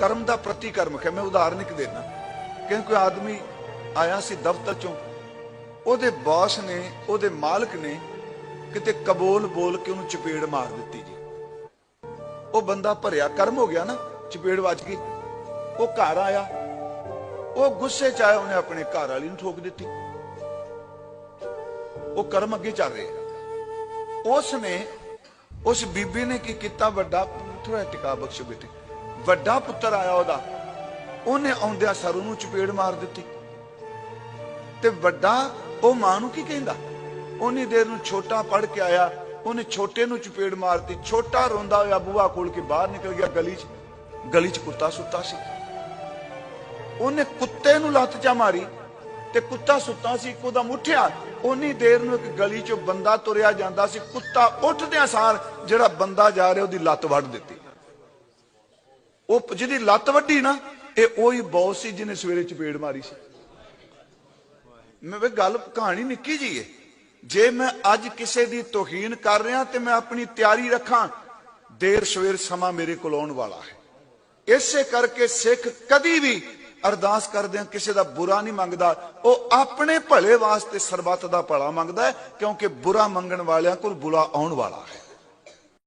ਕਰਮ ਦਾ ਪ੍ਰਤੀਕਰਮ ਹੈ ਮੈਂ ਉਦਾਹਰਨ ਇੱਕ ਦੇਣਾ। ਕਿ ਕੋਈ ਆਦਮੀ ਆਇਆ ਸੀ ਦਫ਼ਤਰ ਚੋਂ, ਉਹਦੇ ਬਾਸ ਨੇ, ਉਹਦੇ ਮਾਲਕ ਨੇ ਕਿਤੇ ਕਬੋਲ ਬੋਲ ਕੇ ਉਹਨੂੰ ਚਪੇੜ ਮਾਰ ਦਿੱਤੀ ਜੀ। ਉਹ ਬੰਦਾ ਭਰਿਆ, ਕਰਮ ਹੋ ਗਿਆ ਨਾ, ਚਪੇੜ ਵੱਜ ਗਈ। ਉਹ ਘਰ ਆਇਆ, ਉਹ ਗੁੱਸੇ ਚ ਆਇਆ, ਉਹਨੇ ਆਪਣੇ ਘਰ ਵਾਲੀ ਨੂੰ ਠੋਕ ਦਿੱਤੀ। ਉਹ ਕਰਮ ਅੱਗੇ ਚੱਲ ਰਿਹਾ। ਉਸ ਨੇ, ਉਸ ਬੀਬੀ ਨੇ ਕੀ ਕੀਤਾ, ਵੱਡਾ ਥੋੜਾ ਟਿਕਾ ਬਖਸ਼ੋ ਬੇਟੇ। ਵੱਡਾ ਪੁੱਤਰ ਆਇਆ ਉਹਦਾ। ਉਹਨੇ ਆਉਂਦਿਆਂ ਸਰੂ ਨੂੰ ਚਪੇੜ ਮਾਰ ਦਿੱਤੀ। ਤੇ ਵੱਡਾ, ਉਹ ਮਾਂ ਨੂੰ ਕੀ ਕਹਿੰਦਾ? ਉਨੀ ਦੇਰ ਨੂੰ ਛੋਟਾ ਪੜ ਕੇ ਆਇਆ। ਉਹਨੇ ਛੋਟੇ ਨੂੰ ਚਪੇੜ ਮਾਰਤੀ। ਛੋਟਾ ਰੋਂਦਾ ਹੋਇਆ ਬੂਹਾ ਕੋਲ ਕੇ ਬਾਹਰ ਨਿਕਲ ਗਿਆ ਗਲੀ 'ਚ। ਗਲੀ 'ਚ ਕੁੱਤਾ ਸੁੱਤਾ ਸੀ। ਉਹਨੇ ਕੁੱਤੇ ਨੂੰ ਲੱਤ ਚਾ ਮਾਰੀ। ਤੇ ਕੁੱਤਾ ਸੁੱਤਾ ਸੀ, ਇੱਕੋ ਦਾ ਮੁੱਠਿਆ। ਉਨੀ ਦੇਰ ਨੂੰ ਇੱਕ ਗਲੀ 'ਚੋਂ ਬੰਦਾ ਤੁਰਿਆ ਜਾਂਦਾ ਸੀ। ਕੁੱਤਾ ਉੱਠਦਿਆਂ ਸਾਰ ਜਿਹੜਾ ਬੰਦਾ ਜਾ ਰਿਹਾ, ਉਹਦੀ ਲੱਤ ਵੱਢ ਦਿੱਤੀ। ਉਹ ਜਿਹਦੀ ਲੱਤ ਵੱਢੀ ਨਾ, ਇਹ ਉਹੀ ਬੌਸ ਸੀ ਜਿਹਨੇ ਸਵੇਰੇ ਚਪੇੜ ਮਾਰੀ ਸੀ। ਮੈਂ ਵੀ ਗੱਲ ਕਹਾਣੀ ਨਿੱਕੀ ਜੀ ਏ। ਜੇ ਮੈਂ ਅੱਜ ਕਿਸੇ ਦੀ ਤੋਹੀਨ ਕਰ ਰਿਹਾ ਤੇ ਮੈਂ ਆਪਣੀ ਤਿਆਰੀ ਰੱਖਾਂ, ਦੇਰ ਸਵੇਰ ਸਮਾਂ ਮੇਰੇ ਕੋਲ ਆਉਣ ਵਾਲਾ ਹੈ। ਇਸੇ ਕਰਕੇ ਸਿੱਖ ਕਦੀ ਵੀ ਅਰਦਾਸ ਕਰਦਿਆਂ ਕਿਸੇ ਦਾ ਬੁਰਾ ਨਹੀਂ ਮੰਗਦਾ। ਉਹ ਆਪਣੇ ਭਲੇ ਵਾਸਤੇ ਸਰਬੱਤ ਦਾ ਭਲਾ ਮੰਗਦਾ ਹੈ, ਕਿਉਂਕਿ ਬੁਰਾ ਮੰਗਣ ਵਾਲਿਆਂ ਕੋਲ ਬੁਰਾ ਆਉਣ ਵਾਲਾ ਹੈ।